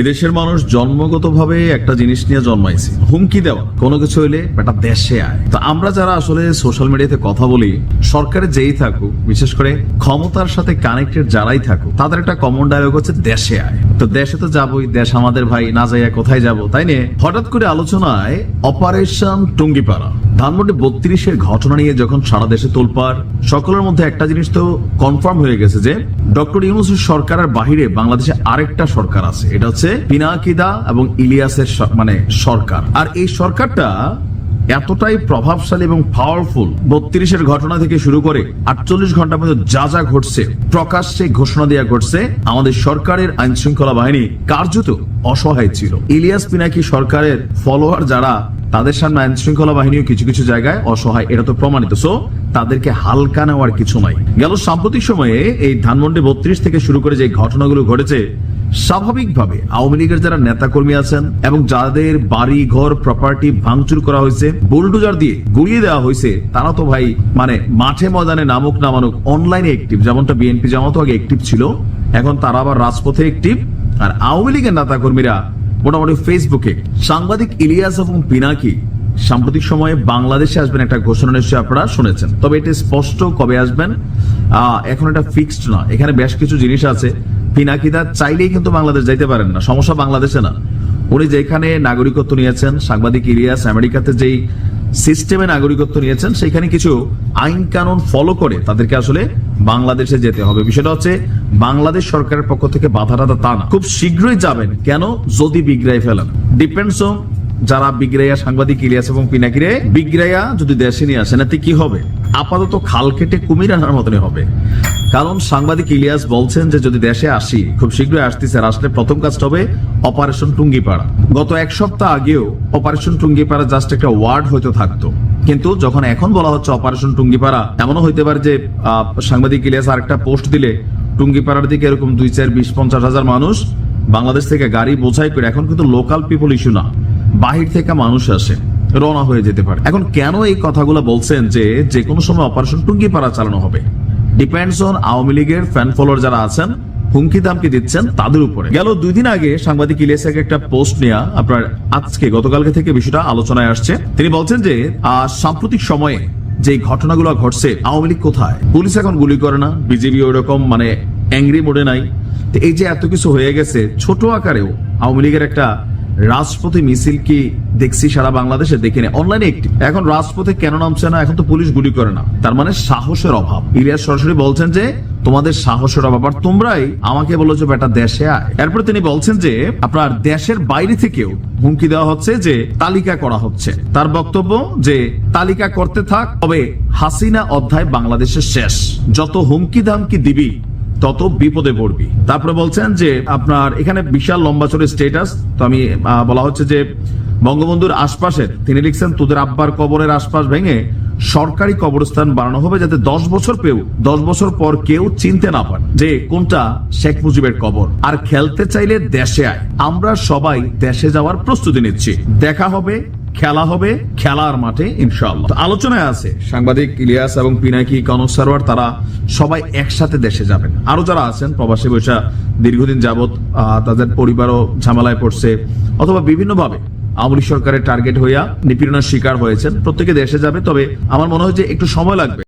এদেশের মানুষ জন্মগতভাবে একটা জিনিস নিয়ে জন্মাইছে। হুমকি দেওয়া। কোনো কিছু হইলে বেটা দেশে আয়। তো আমরা যারা আসলে সোশ্যাল মিডিয়াতে কথা বলি, সরকারে যেই থাকুক, বিশেষ করে ক্ষমতার সাথে কানেক্টেড যারাই থাকুক, তাদের একটা কমন ডায়লগ হচ্ছে দেশে আয়। তো দেশে তো যাবই, দেশ আমাদের ভাই, না যাইয়া কোথায় যাব, তাই নিয়ে হঠাৎ করে আলোচনায় অপারেশন টুঙ্গিপাড়া। ধানমন্ডি বত্রিশের ঘটনা নিয়ে যখন সারা দেশে তোলপাড়, সকলের মধ্যে একটা জিনিস তো কনফার্ম হয়ে গেছে যে, ডক্টর ইউনুসের সরকারের বাহিরে বাংলাদেশে আরেকটা সরকার আছে। এটা হচ্ছে পিনাকিদা এবং ইলিয়াসের মানে সরকার। আর এই সরকারটা এতটাই প্রভাবশালী এবং পাওয়ারফুল বত্রিশের ঘটনা থেকে শুরু করে আটচল্লিশ ঘণ্টার মধ্যে যা যা ঘটছে, প্রকাশ্যে ঘোষণা দেওয়া ঘটছে, আমাদের সরকারের আইন শৃঙ্খলা বাহিনী কার্যত অসহায় ছিল। ইলিয়াস পিনাকি সরকারের ফলোয়ার যারা তাদের সামনে আইন শৃঙ্খলা বাহিনীও কিছু কিছু জায়গায় অসহায়, এটা তো প্রমাণিত। সো তাদেরকে হালকা নেওয়ার কিছু নাই। গেল সাম্প্রতিক সময়ে এই ধানমন্ডি বত্রিশ থেকে শুরু করে যে ঘটনাগুলো ঘটেছে, স্বাভাবিকভাবে আওয়ামী লীগের যারা নেতাকর্মী আছেন এবং যাদের বাড়ি, ঘর প্রপার্টি ভাঙচুর করা হয়েছে বুলডোজার দিয়ে গুড়িয়ে দেওয়া হয়েছে, তারা তো ভাই মানে মাঠে ময়দানে নামুক নামানুক অনলাইনে একটিভ যেমনটা বিএনপি জামাত আগে অ্যাক্টিভ ছিল, এখন তারা আবার রাজপথে একটিভ আর আওয়ামী লীগের নেতাকর্মীরা মোটামুটি ফেসবুকে সাংবাদিক ইলিয়াস এবং পিনাকি সাম্প্রতিক সময়ে বাংলাদেশে আসবেন একটা ঘোষণা নিশ্চয়ই আপনারা শুনেছেন। তবে এটা স্পষ্ট কবে আসবেন? এখন এটা ফিক্সড না। এখানে বেশ কিছু জিনিস আছে। পিনাকিদা চাইলেই কিন্তু বাংলাদেশ যাইতে পারেন না। সমস্যা বাংলাদেশে না। উনি যেখানে নাগরিকত্ব নিয়েছেন, সাংবাদিক ইলিয়াস আমেরিকাতে যেই সিস্টেমে নাগরিকত্ব নিয়েছেন, সেখানে কিছু আইন কানুন ফলো করে তাদেরকে আসলে বাংলাদেশে যেতে হবে। বিষয়টা হচ্ছে, বাংলাদেশ সরকারের পক্ষ থেকে বাধা টাধা তা না। খুব শীঘ্রই যাবেন। কেন? যদি বিগ্রাই ফেলেন। ডিপেন্ডস অন যারা বিগ্রাইয়া সাংবাদিক ইলিয়াস এবং পিনাকিরে বিগ্রাইয়া যদি দেশে নিয়ে আসেন, এতে কি হবে? আপাতত খাল কেটে কুমির আনার মতনই হবে। কারণ সাংবাদিক ইলিয়াস বলছেন যে, যদি দেশে আসি, খুব শীঘ্রই আসতেছে আসলে প্রথম কাজটা হবে অপারেশন টুঙ্গিপাড়া। গত এক সপ্তাহ আগেও অপারেশন টুঙ্গিপাড়া জাস্ট একটা ওয়ার্ড হয়তো থাকতো। কিন্তু যখন এখন বলা হচ্ছে অপারেশন টুঙ্গিপাড়া এমনও হইতে পারে যে সাংবাদিক ইলিয়াস আরেকটা পোস্ট দিলে টুঙ্গিপাড়ার দিকে এরকম দুই চার বিশ পঞ্চাশ হাজার মানুষ বাংলাদেশ থেকে গাড়ি বোঝাই করে, এখন কিন্তু লোকাল পিপল ইস্যু না। বাহির থেকে মানুষ আসে, রওনা হয়ে যেতে পারে। এখন কেন এই কথাগুলো বলছেন যে যে কোনো সময় অপারেশন টুঙ্গিপাড়া চালানো হবে? ডিপেন্ডস অন আওয়ামী লীগের ফ্যান ফলোয়ার যারা আছেন হুমকি দামকে দিচ্ছেন তাদের উপরে। গেল দুই দিন আগে সাংবাদিক ইলিয়াসের একটা পোস্ট নিয়ে আপনার আজকে, গতকালকে থেকে বিষয়টা আলোচনায় আসছে। তিনি বলছেন যে সাম্প্রতিক সময়ে যে ঘটনাগুলো ঘটছে, আওয়ামী লীগ কোথায়? পুলিশ এখন গুলি করে না, বিজেপি ওইরকম মানে অ্যাংরি মোডে নাই। তো এই যে এত কিছু হয়ে গেছে, ছোট আকারেও আওয়ামী লীগের একটা রাজপথে মিছিল কি দেখছি সারা বাংলাদেশে? দেখি না অনলাইনে একটি। এখন রাজপথে কেন নামছে না? এখন তো পুলিশ গুলি করে না। তার মানে সাহসের অভাব। ইলিয়াস সরাসরি বলছেন যে তোমাদের সাহসের অভাব। আর তোমরাই আমাকে বলেছ বেটা, দেশে আয়। এরপর তিনি বলছেন যে, আপনার দেশের বাইরে থেকেও হুমকি দেওয়া হচ্ছে যে, তালিকা করা হচ্ছে। তার বক্তব্য যে, তালিকা করতে থাক, তবে হাসিনা অধ্যায় বাংলাদেশের শেষ। যত হুমকি ধামকি দিবি, তত বিপদে পড়বি। তারপরে বলছেন যে, আপনার এখানে বিশাল লম্বা চড়ে স্টেটাস তো আমি বলা হচ্ছে যে, বঙ্গবন্ধুর আশপাশের তিনি লিখছেন, তোদের আব্বার কবরের আশপাশ ভেঙে সরকারি কবরস্থান বানানো হবে যাতে দশ বছর পেও দশ বছর পর কেউ চিনতে না পারে যে কোনটা শেখ মুজিবের কবর। আর খেলতে চাইলে দেশে আয়। আমরা সবাই দেশে যাওয়ার প্রস্তুতি নিচ্ছি। দেখা হবে, খেলা হবে, খেলার মাঠে, ইনশাআল্লাহ। আলোচনায় আছে, সাংবাদিক ইলিয়াস এবং পিনাকি কনক সারোয়ার, তারা সবাই একসাথে দেশে যাবেন। আরও যারা আছেন, প্রবাসী বৈশা দীর্ঘদিন যাবত তাদের পরিবারও ঝামেলায় পড়ছে, অথবা বিভিন্নভাবে আওয়ামী সরকারের টার্গেট হইয়া নিপীড়নের শিকার হয়েছেন। প্রত্যেকে দেশে যাবে, তবে আমার মনে হয় যে একটু সময় লাগবে।